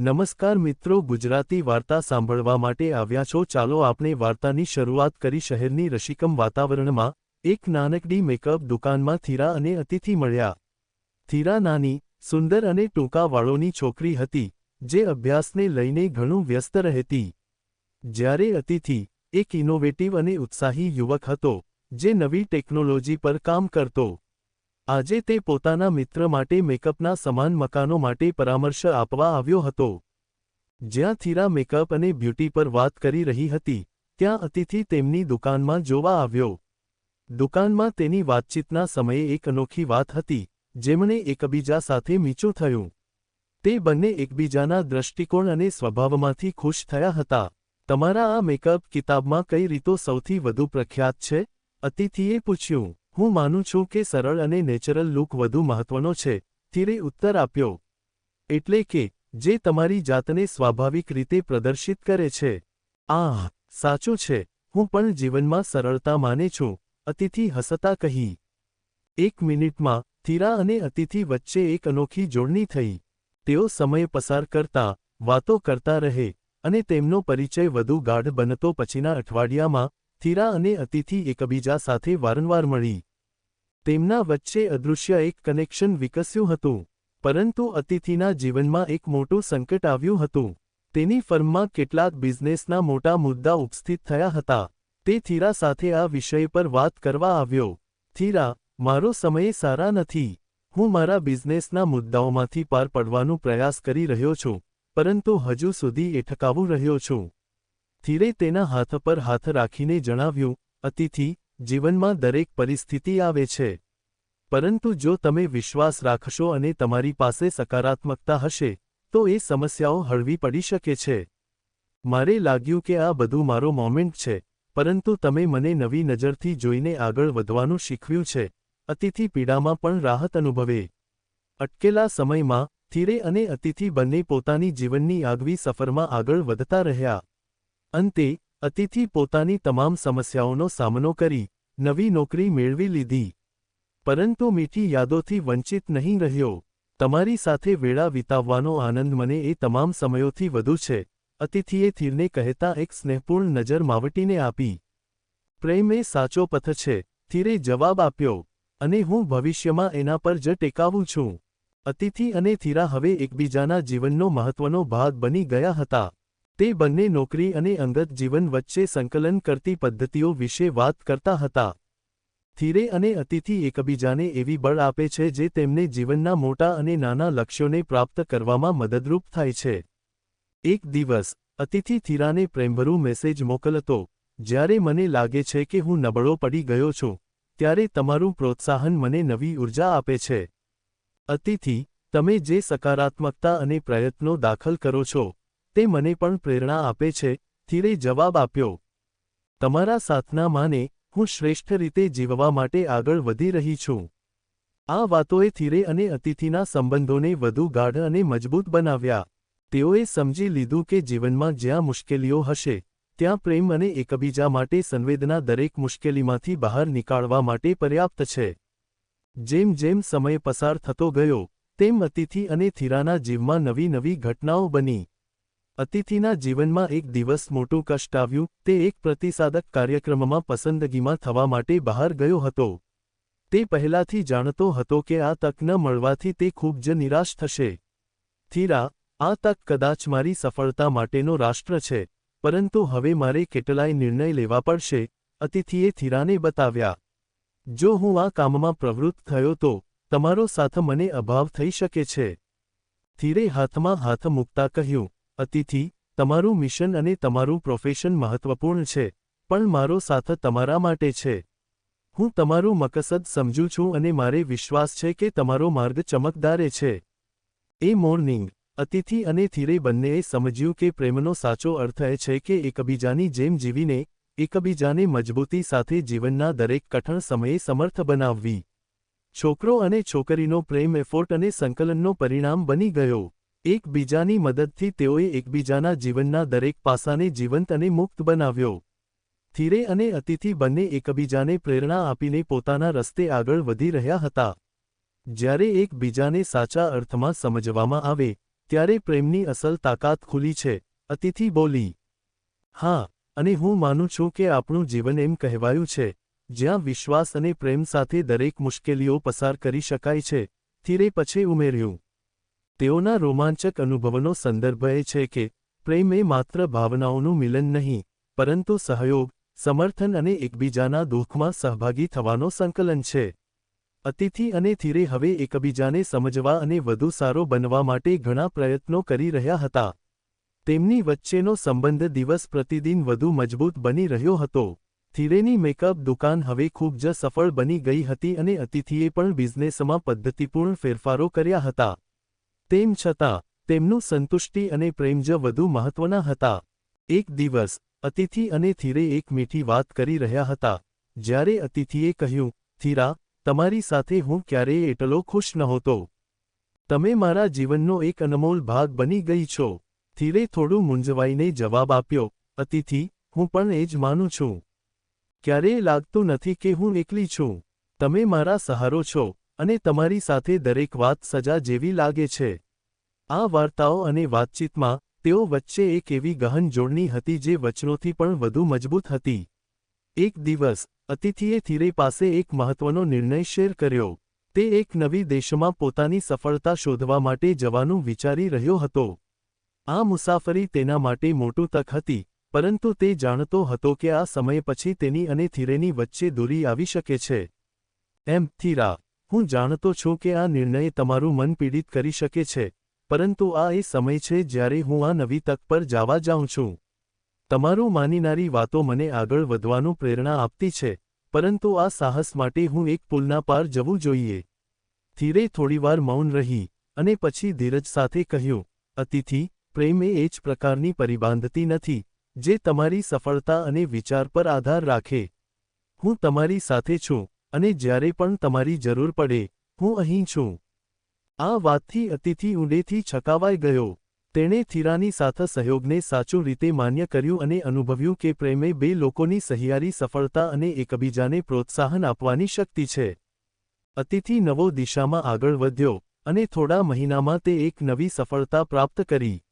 નમસ્કાર મિત્રો, ગુજરાતી વાર્તા સાંભળવા માટે આવ્યા છો. ચાલો આપણે વાર્તાની શરૂઆત કરી શહેરની રશિકમ વાતાવરણમાં. એક નાનકડી મેકઅપ દુકાનમાં થીરા અને અતિથિ મળ્યા. થીરા નાની, સુંદર અને ટૂંકાવાળોની છોકરી હતી, જે અભ્યાસને લઈને ઘણું વ્યસ્ત રહેતી. જ્યારે અતિથિ, એક ઇનોવેટિવ અને ઉત્સાહી યુવક હતો, જે નવી ટેકનોલોજી પર કામ કરતો. આજે તે પોતાના મિત્ર માટે મેકઅપના સમાન મકાનો માટે પરામર્શ આપવા આવ્યો હતો. જ્યાં થીરા મેકઅપ અને બ્યુટી પર વાત કરી રહી હતી, ત્યાં અતિથિ તેમની દુકાનમાં જોવા આવ્યો. દુકાનમાં તેની વાતચીતના સમયે એક અનોખી વાત હતી, જેમણે એકબીજા સાથે મીચું થયું. તે બંને એકબીજાના દૃષ્ટિકોણ અને સ્વભાવમાંથી ખુશ થયા હતા. તમારા આ મેકઅપ કિતાબમાં કઈ રીતો સૌથી વધુ પ્રખ્યાત છે? અતિથિએ પૂછ્યું. હું માનું છું કે સરળ અને નેચરલ લુક વધુ મહત્વનો છે. તીરે ઉત્તર આપ્યો. એટલે કે, જે તમારી જાતને સ્વાભાવિક રીતે પ્રદર્શિત કરે છે. આહ, સાચું છે. હું પણ જીવનમાં સરળતા માને છું. અતિથિ હસતા કહી. એક મિનિટમાં થીરા અને અતિથિ વચ્ચે એક અનોખી જોડણી થઈ. તેઓ સમય પસાર કરતા, વાતો કરતા રહે અને તેમનો પરિચય વધુ ગાઢ બનતો પછીના અઠવાડિયામાં થીરા અને અતિથિ એકબીજા સાથે વારંવાર મળી. તેમના વચ્ચે અદૃશ્ય એક કનેક્શન વિકસ્યું હતું, પરંતુ અતિથિના જીવનમાં એક મોટું સંકટ આવ્યું હતું. તેની ફર્મમાં કેટલાક બિઝનેસના મોટા મુદ્દા ઉપસ્થિત થયા હતા. તે થીરા સાથે આ વિષય પર વાત કરવા આવ્યો. થીરા, મારો સમય સારા નથી. હું મારા બિઝનેસના મુદ્દાઓમાંથી પાર પડવાનો પ્રયાસ કરી રહ્યો છું, પરંતુ હજુ સુધી એઠકાવું રહ્યો છું. થીરે તેના હાથ પર હાથ રાખીને જણાવ્યું, અતિથિ, જીવનમાં દરેક પરિસ્થિતિ આવે છે. પરંતુ જો તમે વિશ્વાસ રાખશો અને તમારી પાસે સકારાત્મકતા હશે, તો એ સમસ્યાઓ હળવી પડી શકે છે. મારે લાગ્યું કે આ બધું મારો મોમેન્ટ છે, પરંતુ તમે મને નવી નજરથી જોઈને આગળ વધવાનું શીખવ્યું છે. અતિથિ પીડામાં પણ રાહત અનુભવે. અટકેલા સમયમાં થીરે અને અતિથિ બંને પોતાની જીવનની આગવી સફરમાં આગળ વધતા રહ્યા. અંતે, અતિથિ પોતાની તમામ સમસ્યાઓનો સામનો કરી, નવી નોકરી મેળવી લીધી. પરંતુ મીઠી યાદોથી વંચિત નહીં રહ્યો. તમારી સાથે વેળા વિતાવવાનો આનંદ મને એ તમામ સમયોથી વધુ છે. અતિથિએ થીરને કહેતા એક સ્નેહપૂર્ણ નજર માવટીને આપી. પ્રેમ એ સાચો પથ છે, થીરે જવાબ આપ્યો. અને હું ભવિષ્યમાં એના પર જ ટેકાવું છું. અતિથિ અને થીરા હવે એકબીજાના જીવનનો મહત્વનો ભાગ બની ગયા હતા. તે બંને નોકરી અને અંગત જીવન વચ્ચે સંકલન કરતી પદ્ધતિઓ વિશે વાત કરતા હતા. થીરે અને અતિથિ એકબીજાને એવી બળ આપે છે જે તેમને જીવનના મોટા અને નાના લક્ષ્યોને પ્રાપ્ત કરવામાં મદદરૂપ થાય છે. એક દિવસ, અતિથિ થીરાને પ્રેમભરું મેસેજ મોકલતો, જ્યારે મને લાગે છે કે હું નબળો પડી ગયો છું, ત્યારે તમારું પ્રોત્સાહન મને નવી ઊર્જા આપે છે. અતિથિ, તમે જે સકારાત્મકતા અને પ્રયત્નો દાખલ કરો છો તે મને પણ પ્રેરણા આપે છે થીરે જવાબ આપ્યો. તમારા સાથના માને હું શ્રેષ્ઠ રીતે જીવવા માટે આગળ વધી રહી છું. આ વાતોએ થીરે અને અતિથિના સંબંધોને વધુ ગાઢ અને મજબૂત બનાવ્યા. તેઓએ સમજી લીધું કે જીવનમાં જ્યાં મુશ્કેલીઓ હશે, ત્યાં પ્રેમ અને એકબીજા માટે સંવેદના દરેક મુશ્કેલીમાંથી બહાર નીકાળવા માટે પર્યાપ્ત છે. જેમ જેમ સમય પસાર થતો ગયો, તેમ અતિથિ અને થીરાના જીવમાં નવી નવી ઘટનાઓ બની. અતિથિના જીવનમાં એક દિવસ મોટું કષ્ટ આવ્યું, તે એક પ્રતિસાદક કાર્યક્રમમાં પસંદગીમાં થવા માટે બહાર ગયો હતો. તે પહેલાથી જાણતો હતો કે આ તક ન મળવાથી તે ખૂબ જ નિરાશ થશે. થીરા, આ તક કદાચ મારી સફળતા માટેનો રાષ્ટ્ર છે, પરંતુ હવે મારે કેટલાય નિર્ણય લેવા પડશે, અતિથિએ થીરાને બતાવ્યા. જો હું આ કામમાં પ્રવૃત્ત થયો તો, તમારો સાથ મને અભાવ થઈ શકે છે. થીરે હાથમાં હાથ મૂકતા કહ્યું. અતિથિ, તમારું મિશન અને તમારું પ્રોફેશન મહત્વપૂર્ણ છે, પણ મારો સાથ તમારા માટે છે. હું તમારું મકસદ સમજું છું અને મારે વિશ્વાસ છે કે તમારો માર્ગ ચમકદારે છે. એ મોર્નિંગ અતિથિ અને થિરે બંનેએ સમજ્યું કે પ્રેમનો સાચો અર્થ એ છે કે એકબીજાની જેમ જીવીને, એકબીજાને મજબૂતી સાથે જીવનના દરેક કઠણ સમયે સમર્થ બનાવવી. છોકરો અને છોકરીનો પ્રેમ એફોર્ટ અને સંકલનનો પરિણામ બની ગયો. એકબીજાની મદદથી તેઓએ એકબીજાના જીવનના દરેક પાસાને જીવંત અને મુક્ત બનાવ્યો. થીરે અને અતિથિ બંને એકબીજાને પ્રેરણા આપીને પોતાના રસ્તે આગળ વધી રહ્યા હતા. જ્યારે એકબીજાને સાચા અર્થમાં સમજવામાં આવે, ત્યારે પ્રેમની અસલ તાકાત ખુલી છે. અતિથિ બોલી, હા, અને હું માનું છું કે આપણું જીવન એમ કહેવાયું છે, જ્યાં વિશ્વાસ અને પ્રેમ સાથે દરેક મુશ્કેલીઓ પસાર કરી શકાય છે. થીરે પછી ઉમેર્યું તેઓના રોમાંચક અનુભવનો સંદર્ભ એ છે કે પ્રેમ એ માત્ર ભાવનાઓનું મિલન નહીં, પરંતુ સહયોગ, સમર્થન અને એકબીજાના દુઃખમાં સહભાગી થવાનો સંકલન છે. અતિથિ અને થીરે હવે એકબીજાને સમજવા અને વધુ સારો બનવા માટે ઘણા પ્રયત્નો કરી રહ્યા હતા. તેમની વચ્ચેનો સંબંધ દિવસ પ્રતિદિન વધુ મજબૂત બની રહ્યો હતો. થીરેની મેકઅપ દુકાન હવે ખૂબ જ સફળ બની ગઈ હતી અને અતિથિએ પણ બિઝનેસમાં પદ્ધતિપૂર્ણ ફેરફારો કર્યા હતા. તેમ છતાં, તેમનું સંતુષ્ટિ અને પ્રેમ જ વધુ મહત્વના હતા. એક દિવસ, અતિથિ અને થીરે એક મીઠી વાત કરી રહ્યા હતા. જ્યારે અતિથિએ કહ્યું થીરા તમારી સાથે હું ક્યારેય એટલો ખુશ નહોતો. તમે મારા જીવનનો એક અનમોલ ભાગ બની ગઈ છો. થીરે થોડું મૂંઝવાઈને જવાબ આપ્યો, અતિથિ, હું પણ એ જ માનું છું. ક્યારેય લાગતું નથી કે હું એકલી છું. તમે મારા સહારો છો. અને તમારી સાથે દરેક વાત સજા જેવી લાગે છે. આ વાર્તાઓ અને વાતચીતમાં તેઓ વચ્ચે એક એવી ગહન જોડણી હતી જે વચનોથી પણ વધુ મજબૂત હતી. એક દિવસ, અતિથિએ થીરે પાસે એક મહત્વનો નિર્ણય શેર કર્યો. તે એક નવી દેશમાં પોતાની સફળતા શોધવા માટે જવાનું વિચારી રહ્યો હતો. આ મુસાફરી તેના માટે મોટું તક હતી, પરંતુ તે જાણતો હતો કે આ સમય પછી તેની અને થીરેની વચ્ચે દૂરી આવી શકે છે. એમ, થીરા હું જાણતો છું કે આ નિર્ણય તમારું મન પીડિત કરી શકે છે, પરંતુ આ એ સમય છે જ્યારે હું આ નવી તક પર જવા જાઉં છું. તમારું માનીનારી વાતો મને આગળ વધવાનું પ્રેરણા આપતી છે, પરંતુ આ સાહસ માટે હું એક પુલના પાર જવું જોઈએ. ધીરે થોડીવાર મૌન રહી, અને પછી ધીરજ સાથે કહ્યું, અતિથિ, પ્રેમ એ જ પ્રકારની પરિબાંધતી નથી, જે તમારી સફળતા અને વિચાર પર આધાર રાખે. હું તમારી સાથે છું અને જ્યારે પણ તમારી જરૂર પડે, હું અહીં છું. આ વાતથી અતિથિ ઊંડેથી છકાવાઈ ગયો. તેણે થીરાની સાથે સહયોગને સાચું રીતે માન્ય કર્યું અને અનુભવ્યું કે પ્રેમે બે લોકોની સહિયારી સફળતા અને એકબીજાને પ્રોત્સાહન આપવાની શક્તિ છે. અતિથિ નવો દિશામાં આગળ વધ્યો અને થોડા મહિનામાં તે એક નવી સફળતા પ્રાપ્ત કરી.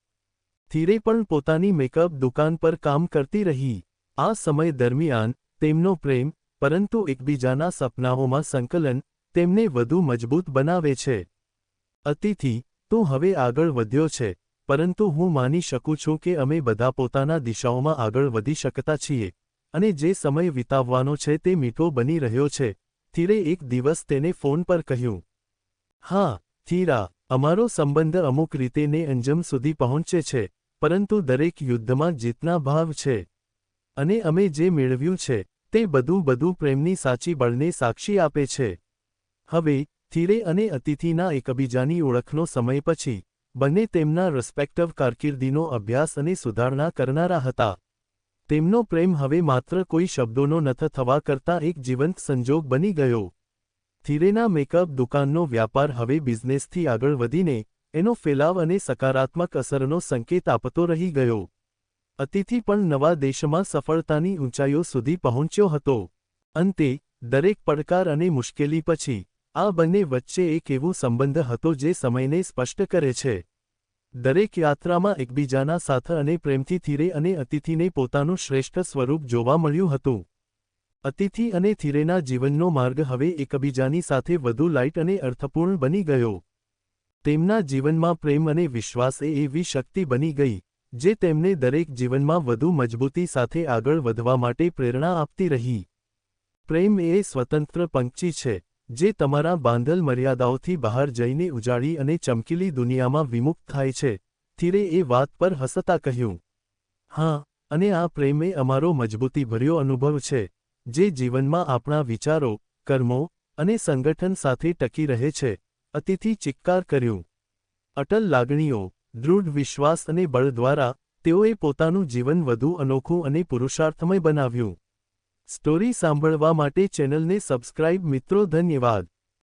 થીરે પણ પોતાની મેકઅપ દુકાન પર કામ કરતી રહી. આ સમય દરમિયાન તેમનો પ્રેમ પરંતુ એકબીજાના સપનાઓમાં સંકલન તેમને વધુ મજબૂત બનાવે છે. અતિથિ, તું હવે આગળ વધ્યો છે, પરંતુ હું માની શકું છું કે અમે બધા પોતાના દિશાઓમાં આગળ વધી શકતા છીએ, અને જે સમય વિતાવવાનો છે તે મીઠો બની રહ્યો છે, થીરે એક દિવસ તેને ફોન પર કહ્યું. હા, થીરા, અમારો સંબંધ અમુક રીતે ને અંજમ સુધી પહોંચે છે, પરંતુ દરેક યુદ્ધમાં જીતના ભાવ છે, અને અમે જે મેળવ્યું છે તે બધું બધું પ્રેમની સાચી બળને સાક્ષી આપે છે. હવે થીરે અને અતિથિના એકબીજાની ઓળખનો સમય પછી, બંને તેમના રિસ્પેક્ટિવ કારકિર્દીનો અભ્યાસ અને સુધારણા કરનારા હતા. તેમનો પ્રેમ હવે માત્ર કોઈ શબ્દોનો નથ થવા કરતાં એક જીવંત સંજોગ બની ગયો. થીરેના મેકઅપ દુકાનનો વ્યાપાર હવે બિઝનેસથી આગળ વધીને, એનો ફેલાવ અને સકારાત્મક અસરનો સંકેત આપતો રહી ગયો. અતિથિ પણ નવા દેશમાં સફળતાની ઊંચાઈઓ સુધી પહોંચ્યો હતો. અંતે, દરેક પડકાર અને મુશ્કેલી પછી, આ બંને વચ્ચે એક એવો સંબંધ હતો જે સમયને સ્પષ્ટ કરે છે. દરેક યાત્રામાં એકબીજાના સાથ અને પ્રેમથી થીરે અને અતિથિને પોતાનું શ્રેષ્ઠ સ્વરૂપ જોવા મળ્યું હતું. અતિથિ અને થીરેના જીવનનો માર્ગ હવે એકબીજાની સાથે વધુ લાઇટ અને અર્થપૂર્ણ બની ગયો. તેમના જીવનમાં પ્રેમ અને વિશ્વાસ એ એવી શક્તિ બની ગઈ. જે તેમને દરેક જીવનમાં વધુ મજબૂતી સાથે આગળ વધવા માટે પ્રેરણા આપતી રહી. પ્રેમ એ સ્વતંત્ર પંક્તિ છે, જે તમારા બાંધલ મર્યાદાઓથી બહાર જઈને ઉજાડી અને ચમકીલી દુનિયામાં વિમુક્ત થાય છે થીરે એ વાત પર હસતા કહ્યું. હા, અને આ પ્રેમે અમારો મજબૂતીભર્યો અનુભવ છે, જે જીવનમાં આપણા વિચારો, કર્મો અને સંગઠન સાથે ટકી રહે છે, અતિથિ ચિક્કાર કર્યું. અટલ લાગણીઓ દૃઢ વિશ્વાસ અને બળ દ્વારા તેઓએ પોતાનું જીવન વધુ અનોખું અને પુરુષાર્થમય બનાવ્યું. સ્ટોરી સાંભળવા માટે ચેનલને સબસ્ક્રાઇબ મિત્રો ધન્યવાદ.